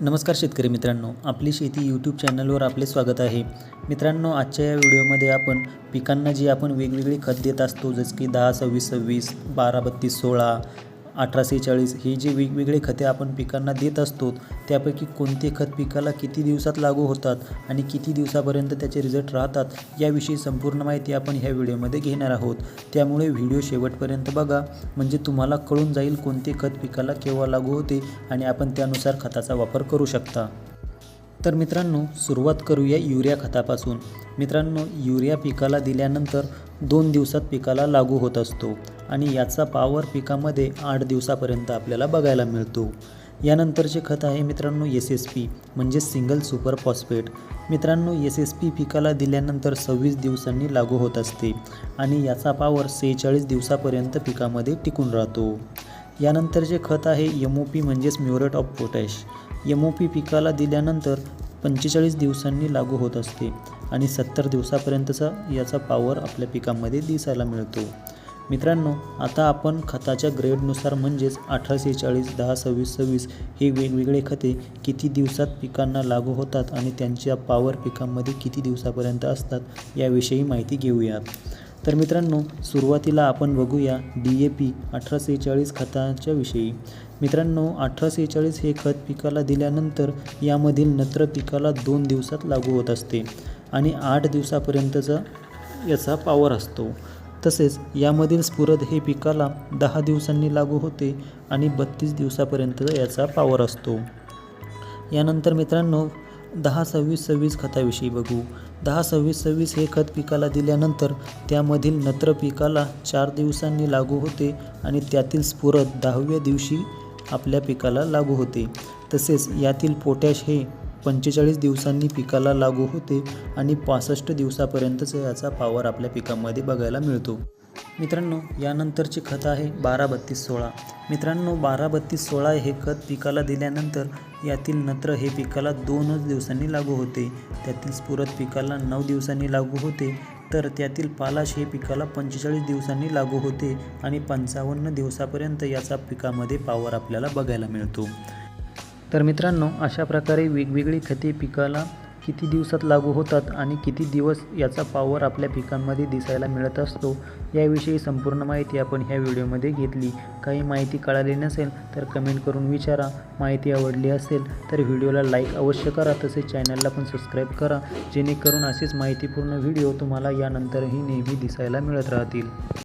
नमस्कार शेतकरी मित्रांनो आपली शेती यूट्यूब चॅनलवर आपले स्वागत आहे. मित्रांनो आजच्या या व्हिडिओमध्ये आपण पिकांना जी आपण वेगवेगळी खत देत असतो जसं की दहा सव्वीस सव्वीस बारा बत्तीस सोळा अठराशे चाळीस. ही जी वेगवेगळे खते आपण पिकांना देत असतो त्यापैकी कोणते खत पिकाला किती दिवसात लागू होतात आणि किती दिवसापर्यंत त्याचे रिझल्ट राहतात याविषयी संपूर्ण माहिती आपण ह्या व्हिडिओमध्ये घेणार आहोत. त्यामुळे व्हिडिओ शेवटपर्यंत बघा. म्हणजे तुम्हाला कळून जाईल कोणते खत पिकाला केव्हा लागू होते आणि आपण त्यानुसार खताचा वापर करू शकता. तर मित्रांनो सुरुवात करूया युरिया खतापासून. मित्रांनो युरिया पिकाला दिल्यानंतर दोन दिवसात पिकाला लागू होत असतो आणि याचा पावर पिकामध्ये आठ दिवसापर्यंत आपल्याला बघायला मिळतो. यानंतरचे खत आहे मित्रांनो एस एस पी म्हणजे सिंगल सुपर फॉस्फेट मित्रांनो एस एस पी पिकाला दिल्यानंतर सव्वीस दिवसांनी लागू होत असते आणि याचा पावर सेहेचाळीस दिवसापर्यंत पिकामध्ये टिकून राहतो. यानंतर जे खत आहे एम ओ पी म्हणजेच muriate of potash. M O P पिकाला दिल्यानंतर पंचेचाळीस दिवसांनी लागू होत असते आणि सत्तर दिवसापर्यंतचा याचा पावर आपल्या पिकामध्ये दिसायला मिळतो. मित्रांनो आता आपण खताच्या ग्रेडनुसार म्हणजेच अठरा सेहेचाळीस दहा सव्वीस सव्वीस हे वेगवेगळे खते किती दिवसात पिकांना लागू होतात आणि त्यांच्या पावर पिकांमध्ये किती दिवसापर्यंत असतात याविषयी माहिती घेऊयात तर मित्रांनो सुरुवातीला आपण बघूया डी ए पी अठरा सेहेचाळीस खताच्या विषयी. मित्रांनो अठरा सेहेचाळीस हे खत पिकाला दिल्यानंतर यामधील नत्र पिकाला दोन दिवसात लागू होत असते आणि आठ दिवसापर्यंतचा याचा पावर असतो. तसेच यामधील स्फुरद हे पिकाला दहा दिवसांनी लागू होते आणि बत्तीस दिवसापर्यंत याचा पावर असतो. यानंतर मित्रांनो दहा सव्वीस सव्वीस खताविषयी बघू. दहा सव्वीस सव्वीस हे खत पिकाला दिल्यानंतर त्यामधील नत्र पिकाला चार दिवसांनी लागू होते आणि त्यातील स्फुरद दहाव्या दिवशी आपल्या पिकाला लागू होते. तसेच यातील पोटॅश हे पंचेचाळीस दिवसांनी पिकाला लागू होते आणि पासष्ट दिवसापर्यंतच याचा पावर आपल्या पिकामध्ये बघायला मिळतो. मित्रांनो यानंतरचे खत आहे बारा बत्तीस सोळा. मित्रांनो बारा बत्तीस सोळा हे खत पिकाला दिल्यानंतर यातील नत्र हे पिकाला दोनच दिवसांनी लागू होते. त्यातील स्फुरत पिकाला नऊ दिवसांनी लागू होते. तर त्यातील पालाश हे पिकाला पंचेचाळीस दिवसांनी लागू होते आणि पंचावन्न दिवसापर्यंत याचा पिकामध्ये पावर आपल्याला बघायला मिळतो. तर मित्रांनो अशा प्रकारे वेगवेगळी खते पिकाला किती दिवसात लागू होतात आणि किती दिवस याचा पावर आपल्या पिकांमध्ये दिसायला मिळत असतो याविषयी संपूर्ण माहिती आपण ह्या व्हिडिओमध्ये घेतली. काही माहिती कळाली नसेल तर कमेंट करून विचारा. माहिती आवडली असेल तर व्हिडिओला लाईक अवश्य करा तसेच चॅनलला पण सबस्क्राईब करा जेणेकरून असेच माहितीपूर्ण व्हिडिओ तुम्हाला यानंतरही नेहमी दिसायला मिळत राहतील.